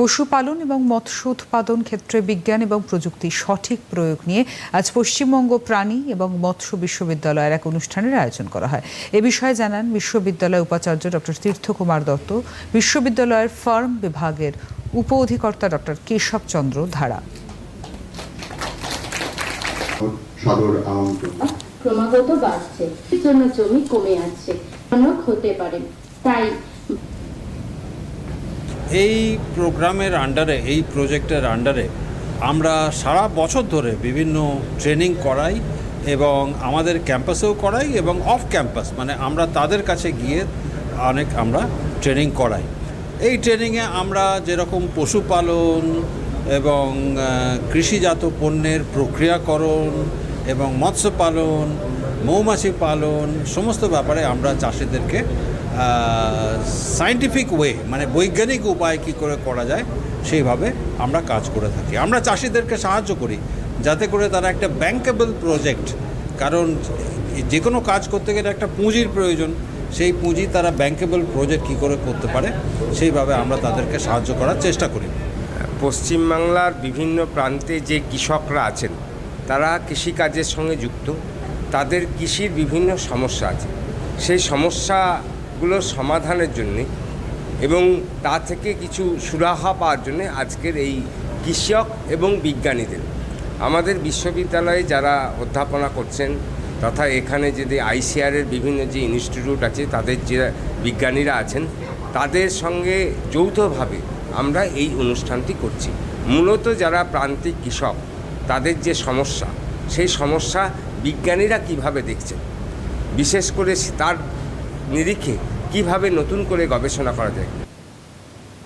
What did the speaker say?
পশুপালন এবং মৎস্য উৎপাদন ক্ষেত্রে বিজ্ঞান এবং প্রযুক্তির সঠিক প্রয়োগ নিয়ে আজ পশ্চিমবঙ্গ প্রাণী এবং মৎস্য বিশ্ববিদ্যালয়ের এক অনুষ্ঠানের আয়োজন করা হয়। এ বিষয়ে জানান বিশ্ববিদ্যালয় উপাচার্য ডক্টর তীর্থকুমার দত্ত বিশ্ববিদ্যালয়ের ফার্ম বিভাগের উপ অধিকর্তা ডক্টর কেশব চন্দ্র ধারা। সাদর আমন্ত্রণ ক্রমাগত বাড়ছে। জন্য জমি কমে যাচ্ছে অনেক হতে পারে। তাই এই প্রোগ্রামের আন্ডারে এই প্রজেক্টের আন্ডারে আমরা সারা বছর ধরে বিভিন্ন ট্রেনিং করাই এবং আমাদের ক্যাম্পাসেও করাই এবং অফ ক্যাম্পাস মানে আমরা তাদের কাছে গিয়ে অনেক আমরা ট্রেনিং করাই। এই ট্রেনিংয়ে আমরা যেরকম পশুপালন এবং কৃষিজাত পণ্যের প্রক্রিয়াকরণ এবং মৎস্য পালন, মৌমাছি পালন, সমস্ত ব্যাপারে আমরা চাষিদেরকে সায়েন্টিফিক ওয়ে মানে বৈজ্ঞানিক উপায় কী করে করা যায়, সেইভাবে আমরা কাজ করে থাকি। আমরা চাষিদেরকে সাহায্য করি, যাতে করে তারা একটা ব্যাংকেবল প্রজেক্ট কারণ যে কোনো কাজ করতে গেলে একটা পুঁজির প্রয়োজন, সেই পুঁজি তারা ব্যাংকেবল প্রজেক্ট কী করে করতে পারে, সেইভাবে আমরা তাদেরকে সাহায্য করার চেষ্টা করি। পশ্চিমবাংলার বিভিন্ন প্রান্তে যে কৃষকরা আছেন, তারা কৃষিকাজের সঙ্গে যুক্ত। তাদের কৃষির বিভিন্ন সমস্যা আছে। সেই সমস্যাগুলোর সমাধানের জন্যে এবং তা থেকে কিছু সুরাহা পাওয়ার জন্য আজকের এই কৃষক এবং বিজ্ঞানীদের। আমাদের বিশ্ববিদ্যালয়ে যারা অধ্যাপনা করছেন তথা এখানে যদি আইসিআরের বিভিন্ন যে ইনস্টিটিউট আছে, তাদের যে বিজ্ঞানীরা আছেন, তাদের সঙ্গে যৌথভাবে আমরা এই অনুষ্ঠানটি করছি। মূলত যারা প্রান্তিক কৃষক, তাদের যে সমস্যা, সেই সমস্যা বিজ্ঞানীরা কীভাবে দেখছেন? বিশেষ করে তার নিরিখে কীভাবে নতুন করে গবেষণা করা যায়?